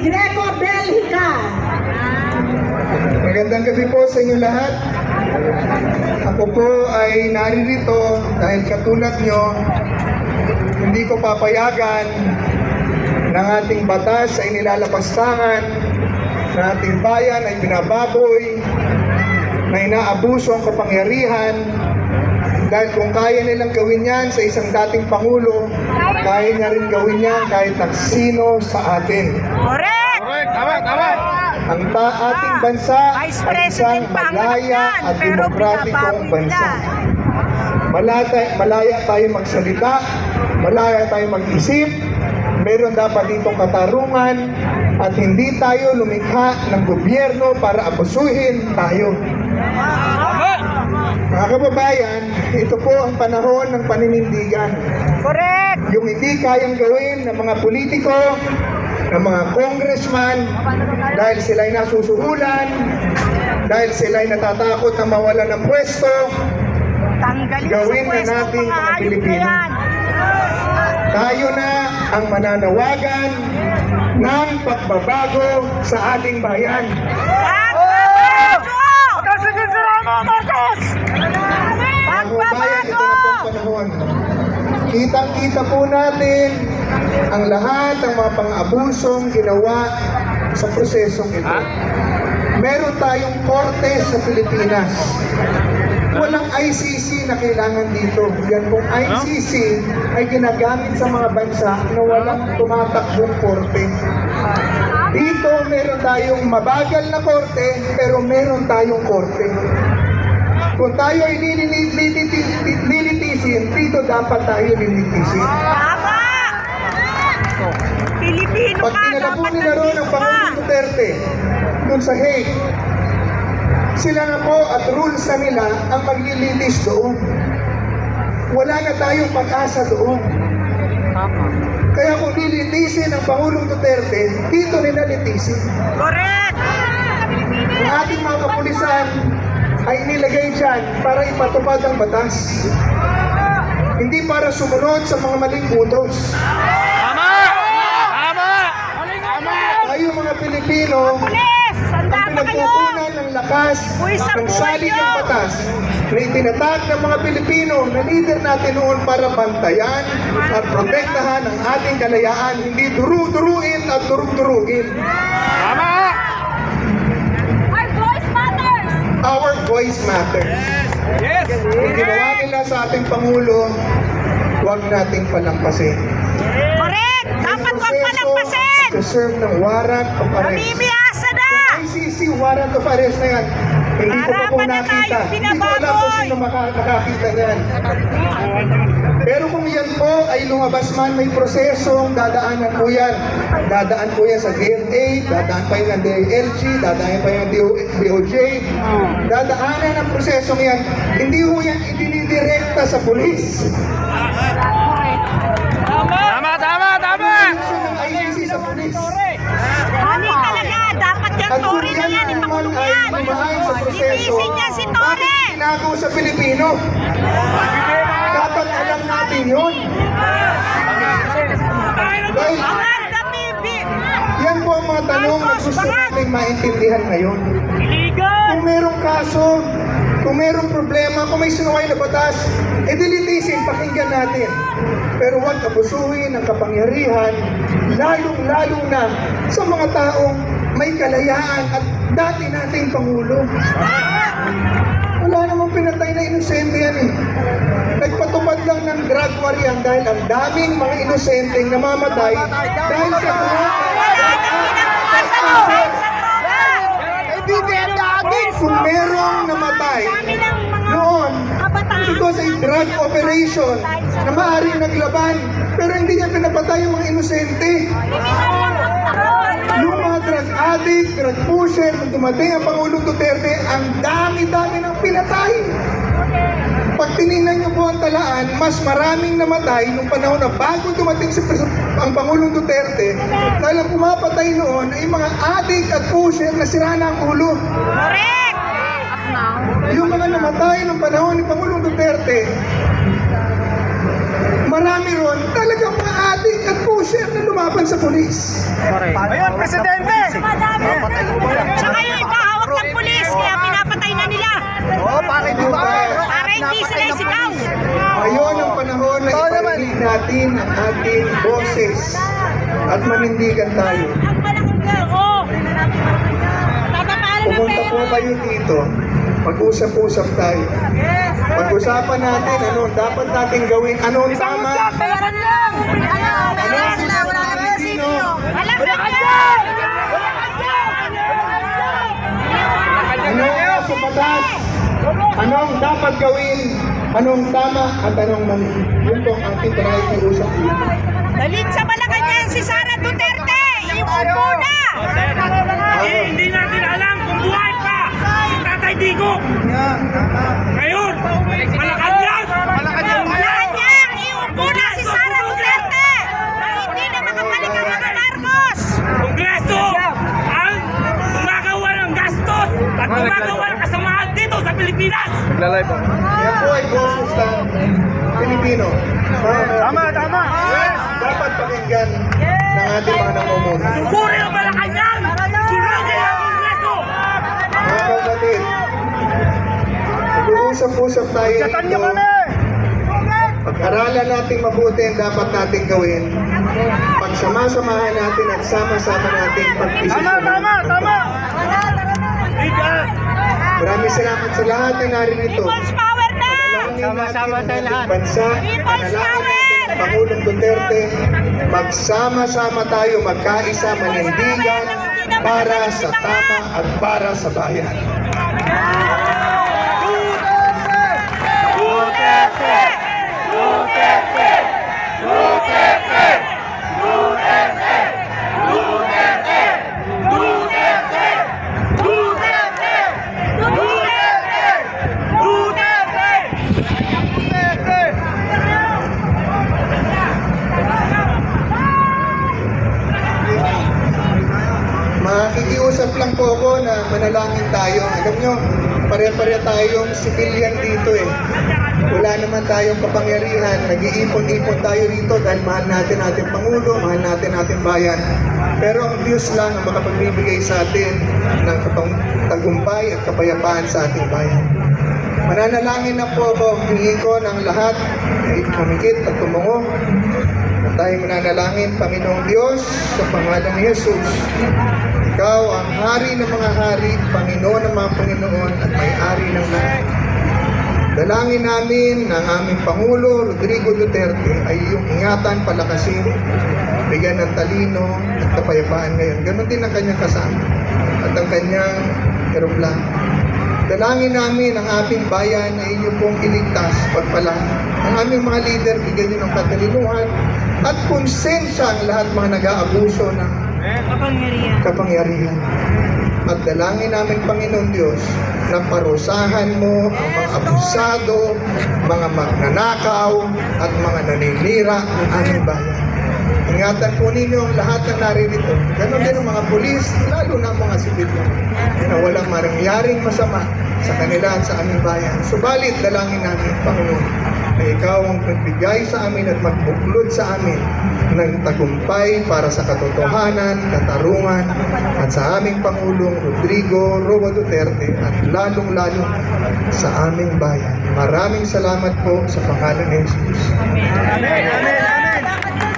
Greco Belgica. Magandang gabi po sa inyo lahat. Ako po ay naririto dahil katulad nyo, hindi ko papayagan ng ating batas ay nilalapastangan, ng ating bayan ay binababoy, na inaabuso ang kapangyarihan, dahil kung kaya nilang gawin yan sa isang dating Pangulo, kaya niya rin gawin yan kahit ng sino sa atin. Correct! Ang ta- ating bansa Vice ay isang ang malaya at demokratikong bansa. Malaya, malaya tayo magsalita, malaya tayo mag-isip, meron dapat ditong katarungan, at hindi tayo lumikha ng gobyerno para abusuhin tayo. Mga kababayan, ito po ang panahon ng paninindigan. Correct! Yung hindi kayang gawin ng mga politiko, ng mga congressman, dahil sila ay nasusuhulan, dahil sila ay natatakot na mawala ng pwesto, Tanggalin Gawin na natin mga Pilipino. tayo na ang mananawagan ng pagbabago sa ating bayan. Mga kababayan, ito na po ang panahon. Kitang-kita po natin ang lahat ng mga pang-abusong ginawa sa prosesong ito. Meron tayong korte sa Pilipinas. Walang ICC na kailangan dito. Yan pong ICC ay ginagamit sa mga bansa na walang tumatakbong korte. Dito meron tayong mabagal na korte, pero meron tayong korte. Kung tayo ay liliti- liliti- lilitisin, dito dapat tayo lilitisin. Tama! Pilipino Pag dapat nila roon ang. Pangulong Duterte, doon sa Hague, sila na po at rules na nila ang maglilitis doon. Wala na tayong pag-asa doon. Kaya kung lilitisin ang Pangulong Duterte, dito nila litisin. Correct! Ang ating mga kapulisan ay nilagay dyan para ipatupad ang batas. Hindi para sumunod sa mga maling utos. Tayo mga Pilipino, ang pinagkukunan ng lakas Uy, sa ng batas na itinatag ng mga Pilipino na leader natin noon para bantayan at protektahan ang ating kalayaan, hindi duru-duruin at durug-durugin. Our Our voice matters. Kung ginawa nila sa ating Pangulo, huwag nating palampasin. Correct! Dapat wag palampasin! to serve ng warrant of arrest. Namimiasa na! ICC warrant of arrest na yan. Hindi ko pa po Harapan na nakita. tayo, Hindi ko alam kung sino maka- nakakita niyan. Pero kung yan po ay lumabas man, may prosesong dadaanan po yan. Dadaan po yan sa DFA, dadaan pa yan ng DILG, dadaan pa yan ng DOJ. Dadaanan ang prosesong yan. Hindi po yan idinidirekta sa pulis. Tama, tama, tama! Proseso ng ICC sa pulis. Mali talaga! Dapat yan, At kung Tore Ipakulong ay dumaan sa proseso, niya si Tore! bakit tinago sa Pilipino? Dapat alam natin yun. Dahil yan po ang mga tanong na gusto natin maintindihan ngayon. Kung merong kaso, kung merong problema, kung may sinuway na batas, eh dilitisin, pakinggan natin. Pero huwag abusuhin ang kapangyarihan, lalong-lalo na sa mga taong may kalayaan at dati nating Pangulo. Wala namang pinatay na inosente yan eh. Nagpatupad lang ng drug war yan dahil ang daming mga inosenteng namamatay dahil sa kung merong namatay noon, ito sa drug operation na maaaring naglaban pero hindi niya pinapatay yung mga inosente. Yung mga drug addict, drug pusher, nung dumating ang Pangulong Duterte, ang dami-dami ng pinatay. Pag tinignan niyo po ang talaan, mas maraming namatay nung panahon na bago dumating si ang Pangulong Duterte dahil ang pumapatay noon ay mga addict at pusher na sira na ang ulo. Correct! Yung mga namatay nung panahon ni Pangulong Duterte, marami ron talagang mga addict at pusher na lumaban sa pulis. Ayun, Presidente! Tsaka yung iba hawak ng pulis, kaya pinapatay na nila. Ano ba? Para hindi sila isigaw. Ngayon ang panahon na iparinig natin ang ating boses at manindigan tayo. Oo. Tatapalan ng Pumunta po pera. kayo dito. Mag-usap-usap tayo. Pag-usapan natin ano dapat nating gawin, ano ang tama, Bayaran lang. Ano? Bayaran Ano? lang. Wala na Sino? Wala ka dyan! ano ang sa batas, anong dapat gawin, anong tama at anong mali. Yun po ang ating panakikiusap dito. Dalit sa Malacanang si Sara Duterte. Iupo na. Ako, Hindi natin alam kung buhay pa si Digo. Ngayon, Malacanang! Malacanang! Malacanang, iupo na si Sara Duterte. Hindi na makabalik ang mga Marcos. Kongreso ang gumagawa ng gastos at gumagawa ng kasamaan dito sa Pilipinas. Nagla-live ako. yan po ay boses ng Pilipino. Tama, tama! Yes! Dapat pakinggan ng ating mga namumuno. Suguri ang Malacanang! Sunugin ang Kongreso! Mga kapatid, mag-uusap-usap tayo dito. Pag-aralan natin mabuti ang dapat nating gawin. Pagsama-samahan natin at sama-sama natin Tama, pag-isip. tama, tama! Bigas! Maraming salamat sa lahat na naririto. People's power na. Sama-sama tayo lahat. Bansa, People's power! natin ang Pangulong Duterte, magsama-sama tayo, magkaisa, manindigan para sa tama at para sa bayan. Makikiusap lang po ako na manalangin tayo. Alam nyo, pare-pare tayong civilian dito eh. Wala naman tayong kapangyarihan. Nag-iipon-ipon tayo rito dahil mahal natin ating Pangulo, mahal natin ating bayan. Pero ang Diyos lang ang makapagbibigay sa atin ng tagumpay at kapayapaan sa ating bayan. Mananalangin na po ako, hingi ko ng lahat kumikit at tumungo. At tayo mananalangin, Panginoong Diyos, sa pangalan ni Jesus. Ikaw ang hari ng mga hari, Panginoon ng mga Panginoon, at may-ari ng lahat. Dalangin namin ng aming Pangulo, Rodrigo Duterte, ay iyong ingatan, palakasin, bigyan ng talino at kapayapaan ngayon. Ganon din ang kanyang kasama at ang kanyang eroplano. Dalangin namin ang aming bayan na inyo pong iligtas, pagpala. Ang aming mga leader, bigyan niyo ng katalinuhan at konsensya ang lahat mga nag-aabuso ng kapangyarihan. At dalangin namin, Panginoon Diyos, na parusahan mo ang mga abusado, mga magnanakaw, at mga naninira ng aming bayan. Ingatan po ninyo ang lahat ng naririto. Ganon din ang mga pulis, lalo na ang mga sibilyan, na walang marangyaring masama sa kanila at sa aming bayan. Subalit, dalangin namin, Panginoon, na ikaw ang magbigay sa amin at magbuklod sa amin ng tagumpay para sa katotohanan, katarungan, at sa aming Pangulong Rodrigo Roa Duterte at lalong-lalo sa aming bayan. Maraming salamat po sa pangalan ni Jesus. Amen, amen, amen!